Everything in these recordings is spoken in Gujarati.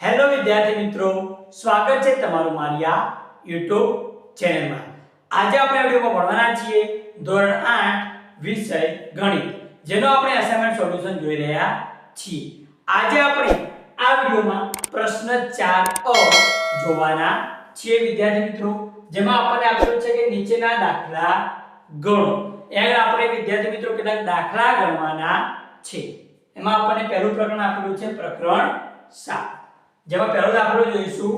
હેલો વિદ્યાર્થી મિત્રો, સ્વાગત છે તમારું મારી આ YouTube ચેનલમાં. આજે આપણે આ વિડિયોમાં ભણવાના છીએ ધોરણ 8 વિષય ગણિત, જેનો આપણે અસાઇનમેન્ટ સોલ્યુશન જોઈ રહ્યા છીએ. આજે આપણે આ વિડિયોમાં પ્રશ્ન 4 અ જોવાના છીએ વિદ્યાર્થી મિત્રો, જેમાં આપણને આપેલું છે કે નીચેના દાખલા ગણો. અહીંયા આપણે વિદ્યાર્થી મિત્રો કેટલાક દાખલા ગણવાના છે. એમાં આપણને પહેલું પ્રકરણ આપેલું છે પ્રકરણ 7 જેમાં પહેલો દાખલો જોઈશું.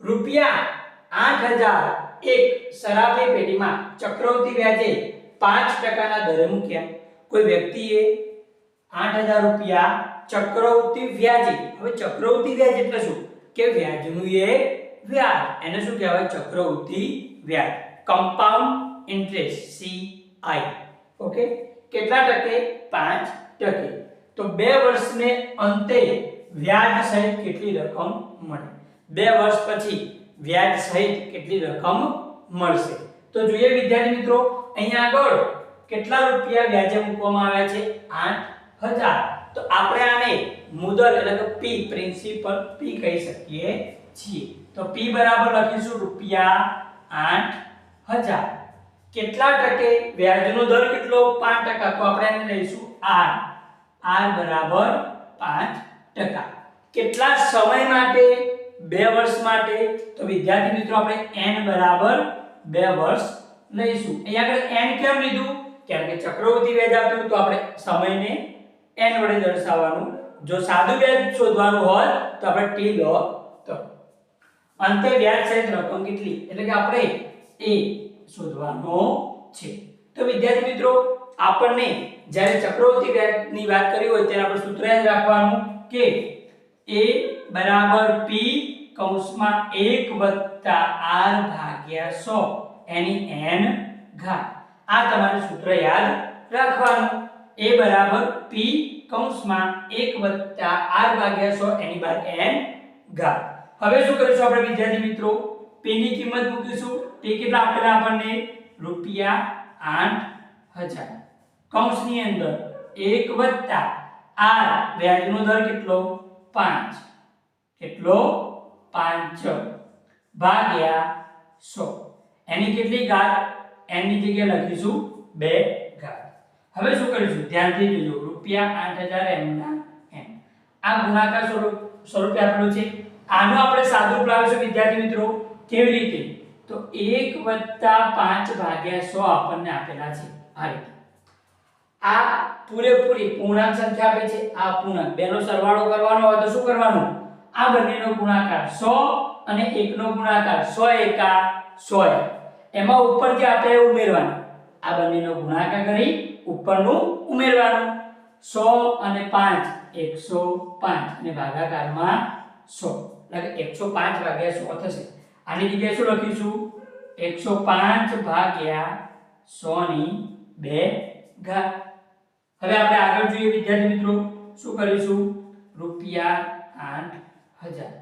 રૂપિયા આઠ હજાર એક શરાબની પેટીમાં ચક્રવર્તી વ્યાજે પાંચ ટકાના દરે મૂક્યા. કોઈ વ્યક્તિએ આઠ હજાર રૂપિયા ચક્રવૃત્તિ વ્યાજે, હવે ચક્રવૃત્તિ વ્યાજ એટલે શું? કે વ્યાજનું એ વ્યાજ. એને શું કહેવાય? ચક્રવૃત્તિ વ્યાજ. Compound interest C I okay કેટલા ટકે? પાંચ ટકે. તો બે વર્ષને અંતે વ્યાજ સહિત કેટલી રકમ મળે? બે વર્ષ પછી વ્યાજ સહિત કેટલી રકમ મળશે? તો જોઈએ વિદ્યાર્થી મિત્રો અહીંયા આગળ કેટલા રૂપિયા વ્યાજે મૂકવામાં આવ્યા છે? 8000 તો આપણે આને મુદત એટલે કે P પ્રિન્સિપલ P કહી શકીએ છીએ. તો P બરાબર લખીશું રૂપિયા 8000 કેટલા ટકે વ્યાજનો દર કેટલો? 5% તો આપણે આને લઈશું R R બરાબર 5 ટકા. કેટલા સમય માટે? બે વર્ષ માટે? તો વિદ્યાર્થી મિત્રો, આપણે n બરાબર બે વર્ષ લઈશું. અહીંયા આગળ n કેમ લીધું? કેમ કે ચક્રવૃદ્ધિ વ્યાજ આપ્યું, તો આપણે સમયને n વડે દર્શાવવાનું. જો સાદું વ્યાજ શોધવાનું હોય તો આપણે t લો તો અંતે વ્યાજ સહિત રકમ કેટલી? એટલે કે આપણે એ શોધવાનો છે. તો વિદ્યાર્થી મિત્રો આપણને જ્યારે ચક્રવર્તી વ્યાજની વાત કરી હોય ત્યારે આપણે સૂત્ર યાદ રાખવાનું કે a બરાબર p કૌંસમાં 1 વત્તા r ભાગ્યા 100 એની n ઘાત. આ તમારે સૂત્ર યાદ રાખવાનું. a બરાબર p કૌંસમાં 1 વત્તા r ભાગ્યા 100 એની બાર n ઘાત. હવે શું કરીશું આપણે વિદ્યાર્થી મિત્રો? P ની કિંમત મૂકીશું. તે કેટલા આપેલા આપણને? રૂપિયા 8000 કૌંસની અંદર 1 વત્તા r વ્યાજનો દર કેટલો? 5 કેટલો? 5 ભાગ્યા 100 એની કેટલી ઘાત? n ની જગ્યાએ લખીશું 2 ઘાત. હવે શું કરીશું? ધ્યાનથી જોજો. રૂપિયા 8000 m ના m આ ગુણાકાર સ્વરૂપ, સ્વરૂપે આપેલું છે. આનો આપણે સાદું રૂપ લાવીશું વિદ્યાર્થી મિત્રો. કેવી રીતે? તો 1 5 ભાગ્યા 100 આપણને આપેલા છે. આ રીતે. આ પૂરેપૂરી પૂર્ણાંક સંખ્યા આપે છે. આ પૂર્ણાંક બેનો સરવાળો કરવાનો હોય તો શું કરવાનું? આ બંનેનો ગુણાકાર 100 અને 1 નો ગુણાકાર 100 એકા 100 એમાં ઉપર જે આપણે ઉમેરવાનું? આ બંનેનો ગુણાકાર કરી ઉપરનું ઉમેરવાનું. 100 અને 5 105 અને ભાગાકારમાં 100 એટલે કે 105 ભાગ્યા 100 થશે. આની જગ્યાએ શું લખીશું? 105 ભાગ્યા 100 ની 2 ઘાત હવે આપણે આગળ જોઈએ, વિદ્યાર્થી મિત્રો, શું કરીશું? રૂપિયા 8000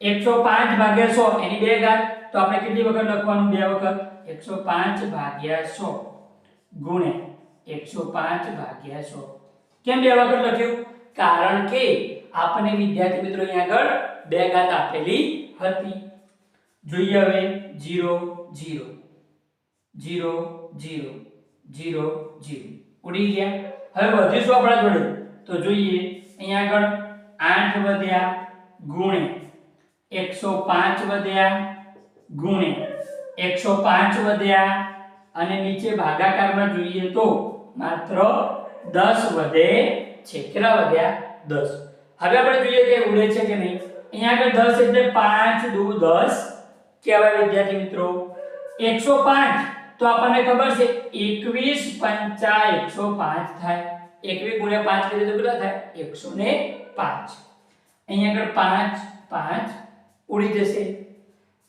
105 ભાગ્યા 100 એની બે ઘાત. તો આપણે કેટલી વખત લખવાનું? બે વખત. 105 ભાગ્યા 100 એકસો 105 ભાગ્યા 100 કેમ બે વખત લખ્યું? કારણ કે આપણને વિદ્યાર્થી મિત્રો અહીંયા આગળ બે ઘાત આપેલી હતી. જોઈએ હવે. 0 0 0 0 0 0 ઉડી ગયા. હવે વધીશું આપણા જોડે? તો જોઈએ અહીંયા આગળ 8 વધ્યા ગુણે. 105 વધ્યા ગુણે. 105 વધ્યા અને નીચે ભાગાકારમાં જોઈએ તો માત્ર 10 વધે છે. કેટલા વધ્યા? 10 હવે આપણે જોઈએ કે ઉડે છે કે નહીં. અહીંયા આગળ 10 એટલે 5 દુ 10 કહેવાય વિદ્યાર્થી મિત્રો? 105 તો આપણને ખબર છે 21 પંચા 105 થાય. 21 ગુણ્યા 5 કરીએ તો કેટલા થાય? 105 અહીંયા આગળ 5 5 ઉડી જશે.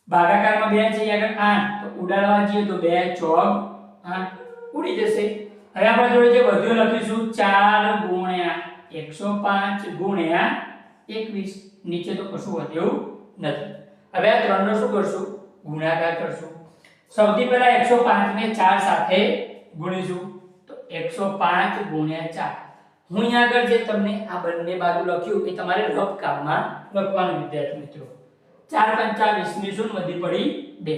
ભાગાકારમાં 2 છે અહીંયા આગળ 8 તો ઉડાડવા જઈએ તો 2 ચોક 8 ઉડી જશે. હવે આપણે જોડે જે વધ્યું લખીશું 4 ગુણ્યા 105 ગુણ્યા 21 નીચે તો કશું વધ્યું નથી. હવે આ ત્રણનો શું કરશું? ગુણાકાર કરશું. સૌથી પહેલા 105 ને 4 સાથે ગુણીશું. તો 105 ગુણ્યા 4 હું અહીંયા આગળ જે તમને આ બંને બાજુ લખ્યું એ તમારે રફ કામમાં લખવાનું, વિદ્યાર્થી મિત્રો. ચાર પંચા વીસની શૂન્ય વધી પડી? બે.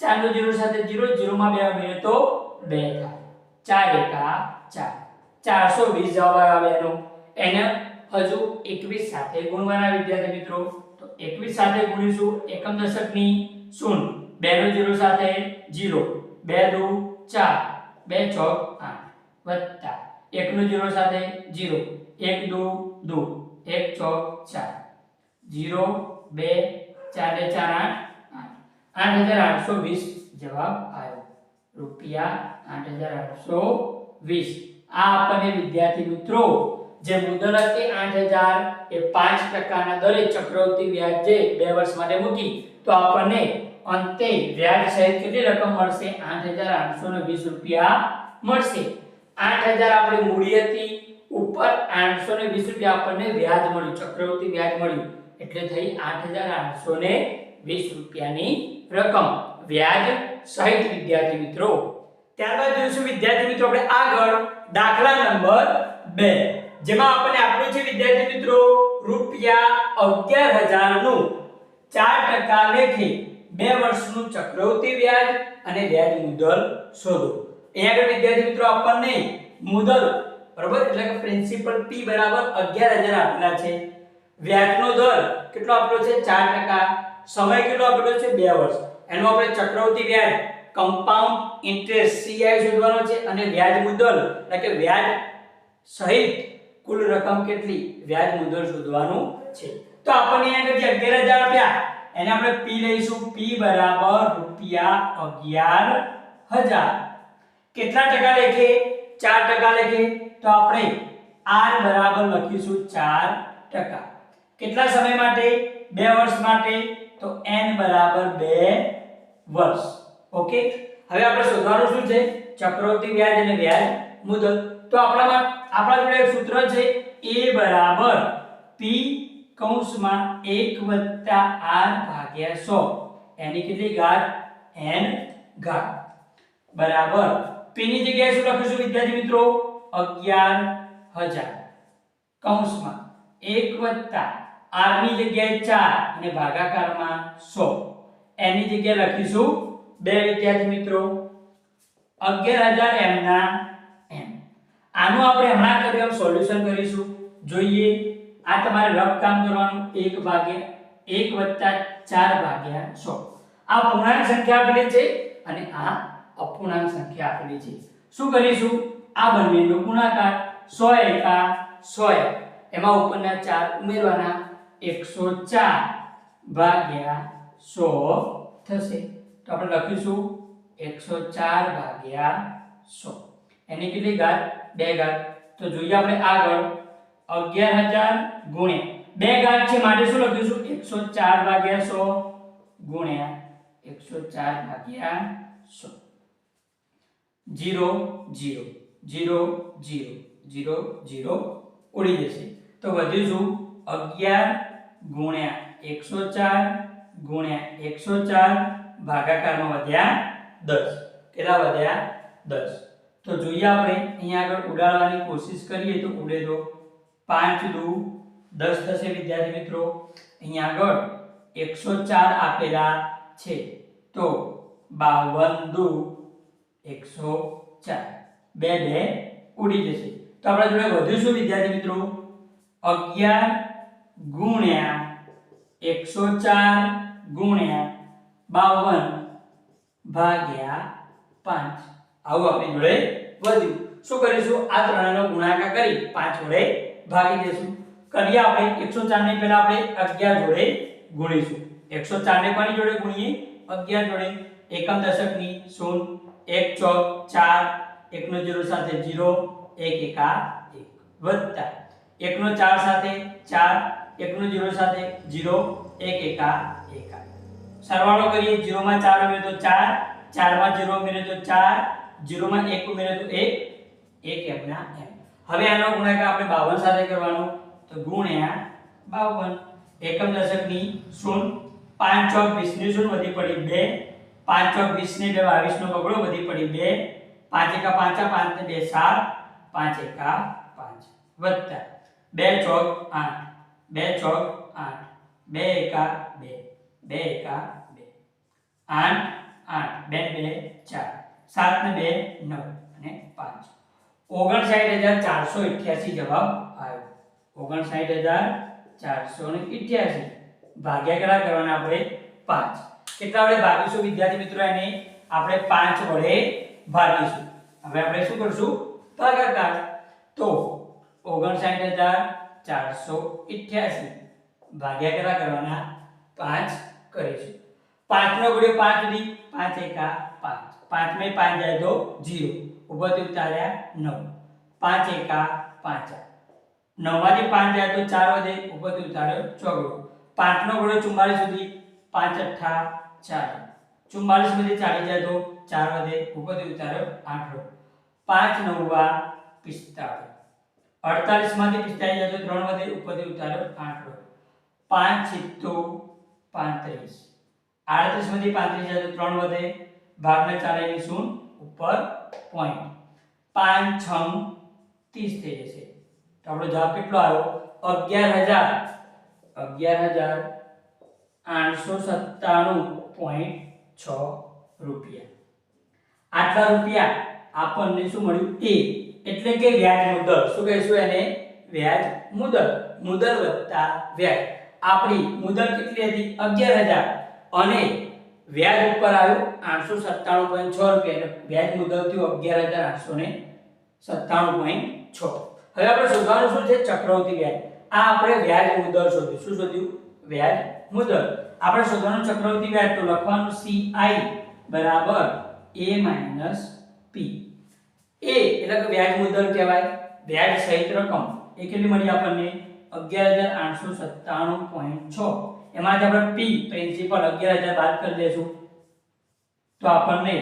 ચાર નો જીરો સાથે જીરો જીરો માં બે ઉમેરીએ તો બે થાય. ચાર એકા ચાર. ચારસો વીસ જવાબ આવે એનો. એને હજુ એકવીસ સાથે ગુણવાના વિદ્યાર્થી મિત્રો. તો એકવીસ સાથે ગુણીશું. એકમ દશકની શૂન્ય. બે નો જીરો સાથે જીરો. બે દુ ચાર. બે ચોક આઠ. વત્તા. એક નો જીરો સાથે જીરો. એક દુ દુ. એક ચોક ચાર. જીરો, બે, ચાર ને ચાર, આઠ. આઠ આઠ હજાર આઠસો વીસ જવાબ આવ્યો રૂપિયા આઠ હજાર આઠસો વીસ. આ આપણને વિદ્યાર્થી મિત્રો, જે મુદલ હતી આઠ હજાર એ પાંચ ટકાના દરે ચક્રવૃત્તિ વ્યાજ બે વર્ષ માટે મૂકી. તો આપણને અંતે વ્યાજ સહિત કેટલી રકમ મળશે? આઠ હજાર આઠસો ને વીસ રૂપિયા મળશે. આઠ હજાર આપણી મૂડી હતી. ઉપર આઠસો ને વીસ રૂપિયા આપણને વ્યાજ મળ્યું. ચક્રવૃદ્ધિ વ્યાજ મળ્યું. એટલે થઈ આઠ હજાર આઠસો ને વીસ રૂપિયાની રકમ. વ્યાજ સહિત વિદ્યાર્થી મિત્રો. ત્યારબાદ જોઈશું વિદ્યાર્થી મિત્રો આપણે આગળ દાખલા નંબર બે. જેમાં આપણને આપણું છે વિદ્યાર્થી મિત્રો, રૂપિયા અગિયાર હજારનું ચાર ટકા લેખે બે વર્ષનું ચક્રવૃદ્ધિ વ્યાજ અને વ્યાજ મુદલ શોધો. અહીંયા આગળ વિદ્યાર્થી મિત્રો આપણને મુદલ, બરાબર? એટલે કે પ્રિન્સિપલ p બરાબર 11000 આપેલા છે. વ્યાજનો દર કેટલો આપેલો છે? 4% સમય કેટલો આપેલો છે? 2 વર્ષ. એનો આપણે ચક્રવૃદ્ધિ વ્યાજ કમ્પાઉન્ડ ઇન્ટરેસ્ટ CI શોધવાનો છે અને વ્યાજ મુદ્દલ એટલે કે વ્યાજ સહિત કુલ રકમ કેટલી? વ્યાજ મુદ્દલ શોધવાનું છે. તો આપણને અહીંયા આગળ જે 11000 આપ્યા એને આપણે p લઈશું. P બરાબર રૂપિયા 11000 કેટલા ટકા લેખે? 4 ટકા લેખે. તો આપણે r બરાબર લખીશું 4 ટકા. કેટલા સમય માટે? 2 વર્ષ માટે. તો n બરાબર 2 વર્ષ. ઓકે? હવે આપણે શોધવાનું શું છે? ચક્રવૃદ્ધિ વ્યાજ અને વ્યાજ મુદત. તો આપણામાં આપણા જોડે એક સૂત્ર છે. A બરાબર p કૌંસમાં એક વત્તા આર ભાગ્યા સો. એની કેટલી ઘાત? એન ઘાત. બરાબર. p જગ્યાએ શું લખીશું વિદ્યાર્થી મિત્રો? 11000 કૌંસમાં 1 r ની જગ્યાએ ચાર અને ભાગાકારમાં સો. એની જગ્યાએ લખીશું બે વિદ્યાર્થી મિત્રો. અગિયાર હજાર એમના એમ. આનું આપણે હમણાં કર્યું સોલ્યુશન કરીશું. જોઈએ. આ તમારે રફ કામ કરવાનું, એક ભાગ્યા 1 4 ભાગ્યા સો. આ પૂર્ણાંક સંખ્યા આપેલી છે અને આ અપૂર્ણાંક સંખ્યા આપેલી છે. શું કરીશું? આ બંનેનો ગુણાકાર સો એકા સો એમાં ઉપરના ચાર ઉમેરવાના 104 ભાગ્યા સો થશે. તો આપણે લખીશું 104 ભાગ્યા સો. એની કેટલી ઘાત? બે ઘાત. તો જોઈએ આપણે આગળ. 11000 ગુણ્યા. બે ઘાત છે, માટે શું લખીશું 104 ભાગ્યા સો ગુણ્યા 104 ભાગ્યા 100 0 0 0 0 0 0 ઉડી જશે. તો વધીશું અગિયાર ગુણ્યા એકસો ચાર ગુણ્યા 104 ભાગાકારમાં વધ્યા દસ. કેટલા વધ્યા દસ? તો જોઈએ આપણે, અહીંયા આગળ ઉડાડવાની કોશિશ કરીએ તો ઉડે તો 5 દુ, દસ થશે વિદ્યાર્થી મિત્રો, અહીંયા આગળ 104 આપેલા છે. તો 52 દુ 104 બે બે ઉડી જશે. તો આપણા જોડે વધુ શું વિદ્યાર્થી મિત્રો? 11 ગુણ્યા 104 ગુણ્યા 52 ભાગ્યા પાંચ. આવું આપણી જોડે વધ્યું. શું કરીશું? આ ત્રણનો ગુણાકાર કરી પાંચ વડે ભાગી દેશું કરીએ આપણે 104 ને પહેલા આપણે 11 જોડે ગુણીશું. 104 ને કોની જોડે ગુણીએ? 11 જોડે. એકમ દશકની શૂન્ય, એક ચોક, ચાર, એકનો જીરો સાથે જીરો, એક એકા એક. વત્તા એકનો ચાર સાથે ચાર, એકનો જીરો સાથે જીરો, એક એકા એકા. સરવાળો કરીએ. જીરોમાં ચાર ઉમેરે તો ચાર, ચારમાં જીરો ઉમેરે તો ચાર, જીરોમાં એક ઉમેરે તો એક એક એમના એમ. હવે આનો ગુણાકાર આપણે બાવન સાથે કરવાનો. તો ગુણ્યા બાવન. એકમ દશકની શૂન્ય પાંચ ચોક વીસની શૂન્ય વધી પડી બે. પાંચ ચોક વીસ ને બે બાવીસ નો બગડો વધી પડી બે. પાંચ એકા પાંચા પાંચ ને બે સાત. પાંચ એકા પાંચ. વત્તા. બે ચોક આઠ. બે ચોક આઠ. બે એકા બે. બે એકા બે. આઠ આઠ. બે બે ચાર. સાત ને બે નવ. અને પાંચ. ઓગણસાઠ હજાર ચારસો અઠ્યાસી જવાબ આવ્યો. ઓગણસાઠ હજાર ચારસો અઠ્યાસી. ભાગ્યા કરવાના આપણે? પાંચ. કેટલા વડે ભાગીશું વિદ્યાર્થી મિત્રો એને? આપણે પાંચ વડે ભાગીશું. હવે આપણે શું કરશું? ભાગાકાર. તો ઓગણસાઠ હજાર ચારસો અઠ્યાસી. ભાગ્યા કરવાના? પાંચ કરીશું. પાંચનો ગુણ્યો પાંચ દી પાંચ એકા પાંચ. પાંચમાં પાંચ જાય તો જીરો ઉપરથી ઉતાર્યા નવ. પાંચ એકા પાંચ. નવમાંથી પાંચ જાય તો ચાર વધે ઉપરથી ઉતાર્યો ચોગડો. પાંચનો ગુણ્યો ચુમ્માલીસ સુધી, પાંચ અઠ્ઠા ચાર. ચુમ્માલીસમાંથી ચાલી જાય તો ચાર વધે ઉપરથી ઉતાર્યો આઠડો પાંચ નવવા પિસ્તાળીસ અડતાલીસમાંથી પિસ્તાળીસ જાય તો ત્રણ વધે ઉપરથી ઉતાર્યો આઠડો પાંચ સિત્તો પાંત્રીસ. આડત્રીસમાંથી પાંત્રીસ જાય તો ત્રણ વધે ભાગને ચાલેલી શૂન ઉપર પોઈન્ટ પાંચ છમ ત્રીસ થઈ જશે. તો આપણો જવાબ કેટલો આવ્યો? અગિયાર હજાર. અગિયાર હજાર આઠસો સત્તાણું પોઈન્ટ છ રૂપિયા. આટલા રૂપિયા આપણને શું મળ્યું? એ. એટલે કે વ્યાજ મુદલ. શું કહીશું એને? વ્યાજ મુદલ. મુદલ વત્તા વ્યાજ. આપણી મુદલ કેટલી હતી? અગિયાર હજાર. અને વ્યાજ ઉપર આવ્યું આઠસો સત્તાણું પોઈન્ટ છ રૂપિયા એટલે વ્યાજ થયું અગિયાર હજાર આઠસો સત્તાણું પોઈન્ટ છ. હવે આપણે શોધવાનું શું છે? ચક્રવર્તી વ્યાજ. આ આપણે વ્યાજ મુદલ શોધ્યું. શું શોધ્યું? વ્યાજ મુદલ. આપણે શોધવાનું ચક્રવર્તી વ્યાજ તો લખવાનું CI બરાબર a p. એ એટલે કે વ્યાજ મુદલ કહેવાય. વ્યાજ સહિત રકમ. એ કેટલી મળી આપણને? 11897.6 એમાંથી આપણે પી પ્રિન્સિપલ 11000 બાદ કરી દઈશું. તો આપણને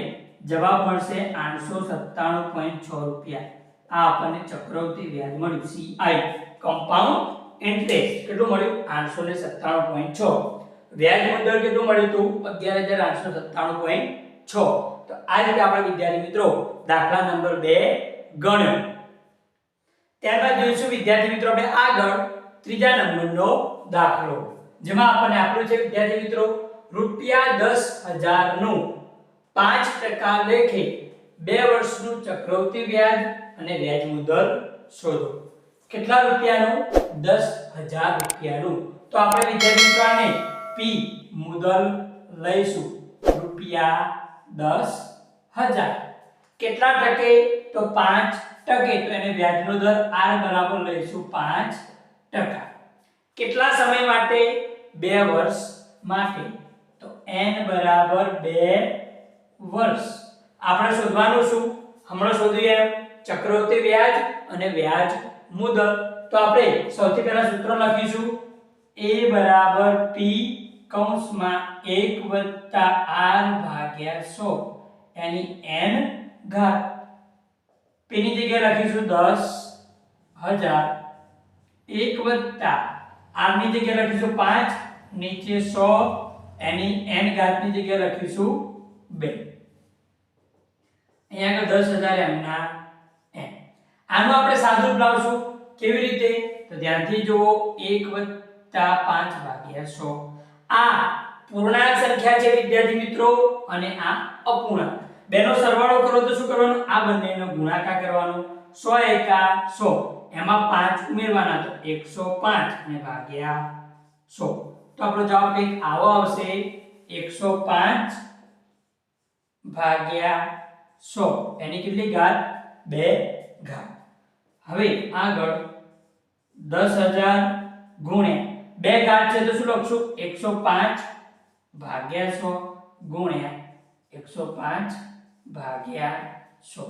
જવાબ મળશે 897.6 રૂપિયા. આ આપણને ચક્રવૃત્તિ વ્યાજ મળ્યું. સીઆઈ કમ્પાઉન્ડ ઇન્ટરેસ્ટ કેટલું મળ્યું? 897.6 વ્યાજ મુદ્દલ કેટલું મળ્યું હતું? 11897.6 તો આ રીતે આપણા વિદ્યાર્થી મિત્રો દાખલા નંબર બે ગણ્યો. ત્યારબાદ જોઈશું વિદ્યાર્થી મિત્રો આપણે આગળ ત્રીજા નંબરનો દાખલો. જેમાં આપણને આપ્યું છે, વિદ્યાર્થી મિત્રો, રૂપિયા 10000 નું 5% લેખે બે વર્ષનું ચક્રવૃત્તિ વ્યાજ અને વ્યાજ મુદ્દલ શોધો. કેટલા રૂપિયાનું? 10000 રૂપિયાનું. તો આપણે વિદ્યાર્થી મિત્રો આને p મુદ્દલ લઈશું. રૂપિયા 10000 કેટલા ટકે? તો 5 ટકે. તો એને વ્યાજનો દર r બરાબર લઈશું 5 ટકા. કેટલા સમય માટે 2 વર્ષ માટે. તો n બરાબર 2 વર્ષ. આપણે શોધવાનું શું? હમણાં શોધીએ એમ ચક્રવૃદ્ધિ વ્યાજ અને વ્યાજ મુદત. તો આપણે સૌથી પહેલા સૂત્ર લખીશું. a બરાબર p કૌંસમાં 1 વત્તા r ભાગ્યા 100 એની n ઘાત. p ની જગ્યાએ લખીશું 10000 1 વત્તા r ની જગ્યાએ લખીશું 5 નીચે 100 એની n ઘાતની જગ્યાએ લખીશું 2 અહીંયા આગળ 10000 એમના n. આનું આપણે સાદું લાવશું. કેવી રીતે? તો ધ્યાનથી જુઓ 1 વત્તા 5 ભાગ્યા 100 આ પૂર્ણાંક સંખ્યા છે વિદ્યાર્થી મિત્રો, અને આ અપૂર્ણાંક. બેનો સરવાળો કરો તો શું કરવાનું? આ બંનેનો ગુણાકાર કરવાનો. 100 એકા 100 એમાં પાંચ ઉમેરવાના તો 105 અને ભાગ્યા સો. તો આપણો જવાબ કંઈક આવો આવશે. 105 ભાગ્યા સો. એની કેટલી ઘાત? બે ઘાત. હવે આગળ દસ હજાર ગુણ્યા બે ઘાત છે તો શું લખશું? 105 ભાગ્યા સો ગુણ્યા 105 ભાગ્યા સો.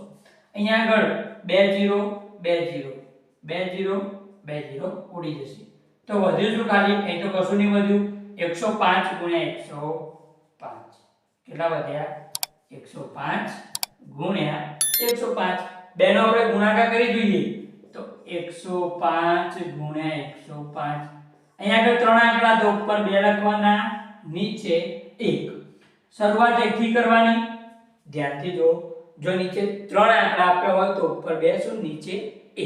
અહીંયા આગળ બે જીરો બે જીરો. બે જીરો બે જીરો ઉડી જશે. તો વધ્યું શું ખાલી? એ તો કશું નહીં વધ્યું. 105 ગુણ્યા 105 કેટલા વધ્યા? 105 ગુણ્યા 105 બેનો આપણે ગુણાકાર કરી જોઈએ. તો 105 ગુણ્યા 105 અહીંયા આગળ ત્રણ આંકડા તો ઉપર બે લખવાના. નીચે એક. શરૂઆત એકથી કરવાની. ધ્યાનથી જો જો નીચે ત્રણ આંકડા આપ્યા હોય તો ઉપર બે શું નીચે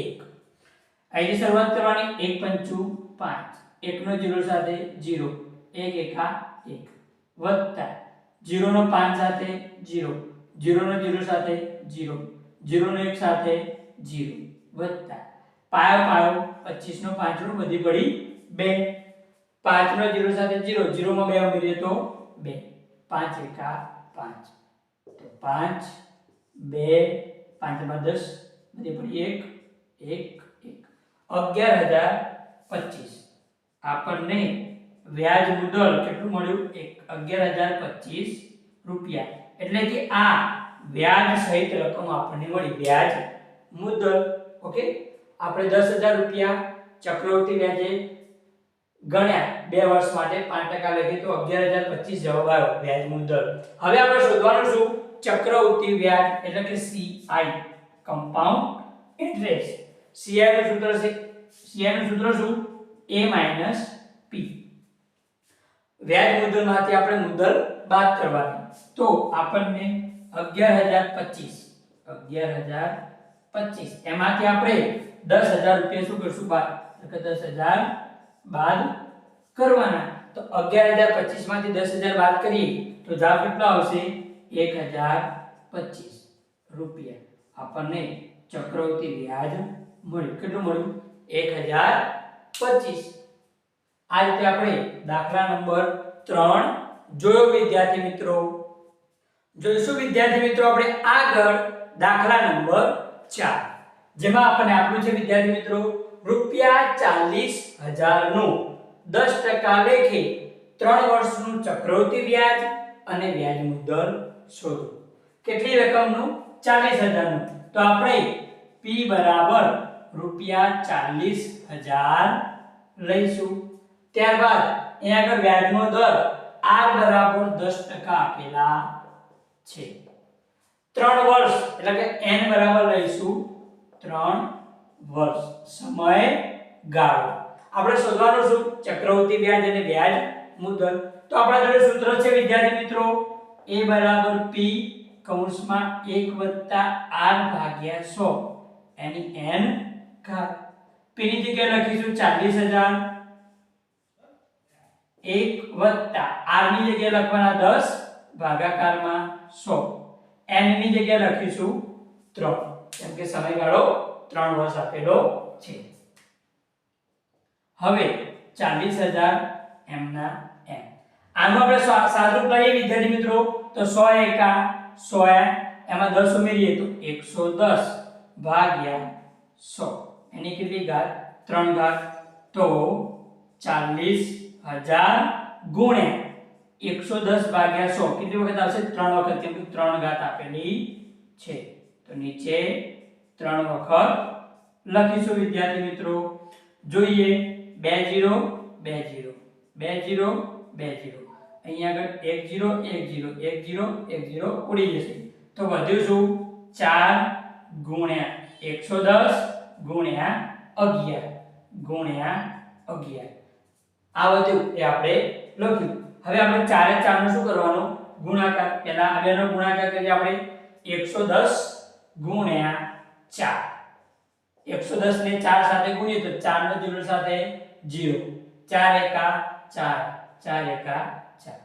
એક. અહીંથી શરૂઆત કરવાની, એક પંચું પાંચ. એકનો જીરો સાથે જીરો. એક એકા એક. વત્તા. જીરોનો પાંચ સાથે જીરો. જીરોનો જીરો સાથે જીરો. જીરોનો એક સાથે જીરો. વત્તા. પાયો પાયો, પચીસનો પાંચનો બધી પડી બે. પાંચનો જીરો સાથે જીરો. જીરોમાં બે ઉમેરીએ તો બે. પાંચ એકા પાંચ. તો પાંચ, બે, પાંચમાં દસ. વધી પડી એક એક અગિયાર હજાર પચીસ. આપણને વ્યાજ મુદ્દલ કેટલું મળ્યું? એક, અગિયાર હજાર પચીસ રૂપિયા. એટલે કે આ વ્યાજ સહિત રકમ આપણને મળી. વ્યાજ મુદ્દલ ઓકે? આપણે દસ હજાર રૂપિયા ચક્રવૃત્તિ વ્યાજે ગણ્યા બે વર્ષ માટે. પાંચ ટકા લખીએ તો અગિયાર હજાર પચીસ જવાબ આવ્યો, વ્યાજ મુદ્દલ હવે આપણે શોધવાનું શું? ચક્રવૃત્તિ વ્યાજ એટલે કે સીઆઈ કમ્પાઉન્ડ ઇન્ટરેસ્ટ નું સૂત્ર છે નું સૂત્ર શું? A p. વ્યાજ મુદ્દલમાંથી આપણે મુદ્દલ બાદ કરવાની. તો આપણને 11025 11025 એમાંથી આપણે 10000 રૂપિયા શું કરશું બાદ? કે 10000 બાદ કરવાના. તો 11025 માંથી 10000 બાદ કરીએ, તો જવાબ કેટલો આવશે? 1025 રૂપિયા. આપણને ચક્રવૃત્તિ વ્યાજ મળ્યું. કેટલું મળ્યું? 1025 આ રીતે આપણે દાખલા નંબર 3 જોયો વિદ્યાર્થી મિત્રો. જોઈશું વિદ્યાર્થી મિત્રો આપણે આગળ દાખલા નંબર 4 જેમાં આપણને આપ્યું છે વિદ્યાર્થી મિત્રો, રૂપિયા 40000 નું 10% લેખે 3 વર્ષનું ચક્રવૃત્તિ વ્યાજ અને વ્યાજ મુદ્દલ શોધો. કેટલી રકમનું? 40000 નું તો આપણે p બરાબર રૂપિયા ચાલીસ હજાર લઈશું. ત્યારબાદ અહીંયા આગળ વ્યાજનો દર આર બરાબર 10% આપેલા છે. ત્રણ વર્ષ, એટલે કે એન બરાબર લઈશું ત્રણ વર્ષ. સમય ગાળો. આપણે શોધવાનું શું? ચક્રવૃત્તિ વ્યાજ અને વ્યાજ મુદત. તો આપણા જોડે સૂત્ર છે, વિદ્યાર્થી મિત્રો? એ બરાબર પી કૌંસમાં એક વત્તા આર ભાગ્યા સો. એની n ઘાત. p ની જગ્યાએ લખીશું 40000 1 વત્તા r ની જગ્યાએ લખવાના 10 ભાગાકારમાં 100 n ની જગ્યાએ લખીશું 3 કેમ કે સમયગાળો 3 વર્ષ આપેલો છે. હવે 40000 m ના m આનું આપણે સાદું લઈએ વિદ્યાર્થી મિત્રો. તો 100 એકા 100 એમાં 10 ઉમેરીએ તો 110 ભાગ્યા 100 એની કેટલી ઘાત 3 ઘાત તો 40000 ગુણ્યા 110 ભાગ્યા 100 કેટલી વખત આવશે 3 વખત કેમ કે 3 ઘાત આપેલી છે તો નીચે 3 વખત લખીશું વિદ્યાર્થી મિત્રો જોઈએ 2 0 2 0 2 0 2 0 અહીંયા આગળ 1 0 1 0 1 0 1 0 ઉડી જશે તો વધ્યું શું 4 ગુણ્યા 110 ગુણ્યા 11 ગુણ્યા 11 આ બધું એ આપણે લખ્યું. હવે આપણે ચારે ચારનો શું કરવાનું? ગુણાકાર. પહેલા આ બેનો ગુણાકાર કરીએ આપણે. 110 ગુણ્યા 4 110 ને ચાર સાથે ગુણીએ તો ચાર નો જીરો સાથે 0 4 એકા 4 4 એકા ચાર.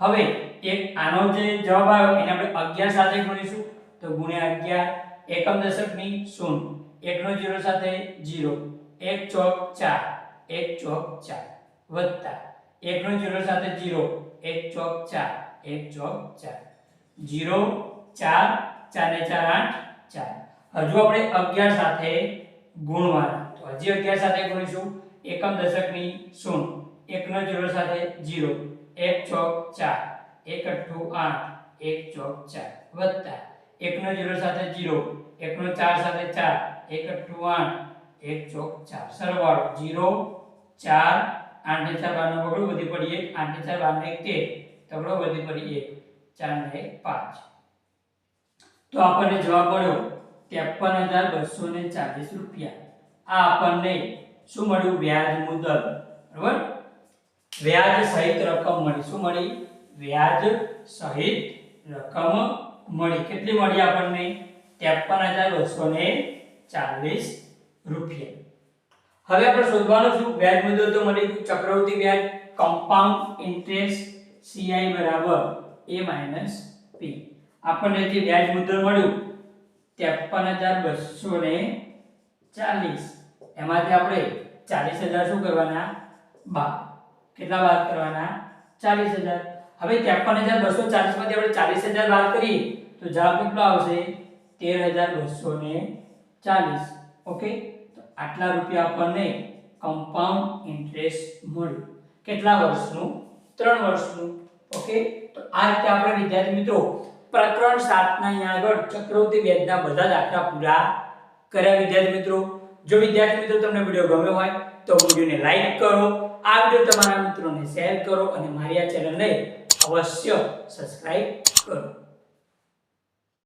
હવે એક આનો જે જવાબ આવ્યો એને આપણે 11 સાથે ગુણીશું. તો ગુણ્યા 11 એકમ દશકની શૂન્ય. એકનો જીરો સાથે 0 1 ચોક 4 1 ચોક ચાર. વત્તા. એકનો જીરો સાથે 0 1 ચોક 4 1 ચોક 4 0 4 4 ને 4 8 4 હજુ આપણે 11 સાથે ગુણવાના. તો હજી 11 સાથે ગુણીશું. એકમ દશકની શૂન્ય એકનો જીરો સાથે 0 1 ચોક 4 1 અઠ્ઠું 8 1 ચોક ચાર. વત્તા. એકનો જીરો સાથે જીરો. એકનો ચાર સાથે 4 1 અઠ્ઠું 8 1 ચોક ચાર. સરવાળો 0 4 8 ને 4 બાર બગડો વધી પડી 1 8 ને 4 બાર ને તેર તગડો વધી પડી 1 4 ને પાંચ. તો આપણને જવાબ મળ્યો 53240 રૂપિયા. આ આપણને શું મળ્યું? વ્યાજ મુદલ બરાબર? વ્યાજ સહિત રકમ મળી. શું મળી? વ્યાજ સહિત રકમ મળી. કેટલી મળી આપણને? 53240 રૂપિયા. હવે આપણે શોધવાનું છું વ્યાજ મુદ્દો તો ગયું ચક્રવૃદ્ધિ વ્યાજ કમ્પાઉન્ડ ઇન્ટરેસ્ટ CI બરાબર, a p. આપણને જે વ્યાજ મુદ્દલ મળ્યું 53240 એમાંથી આપણે 40000 શું કરવાના? બા કેટલા બાદ કરવાના? 40000 હવે 53240 માંથી આપણે 40000 બાદ કરીએ, તો જવાબ કેટલો આવશે? 13240 ઓકે તો આટલા રૂપિયા આપણને કમ્પાઉન્ડ ઇન્ટરેસ્ટ મળ્યું. કેટલા વર્ષનું? ત્રણ વર્ષનું ઓકે તો આ રીતે આપણે વિદ્યાર્થી મિત્રો, પ્રકરણ સાતના અહીંયા આગળ, ચક્રવર્તી વ્યાજના બધા દાખલા પૂરા કર્યા વિદ્યાર્થી મિત્રો. જો વિદ્યાર્થી મિત્રો તમને વીડિયો ગમ્યો હોય, તો વિડીયોને લાઈક કરો, આ વીડિયો તમારા મિત્રોને શેર કરો અને મારી આ ચેનલને અવશ્ય સબસ્ક્રાઇબ કરો.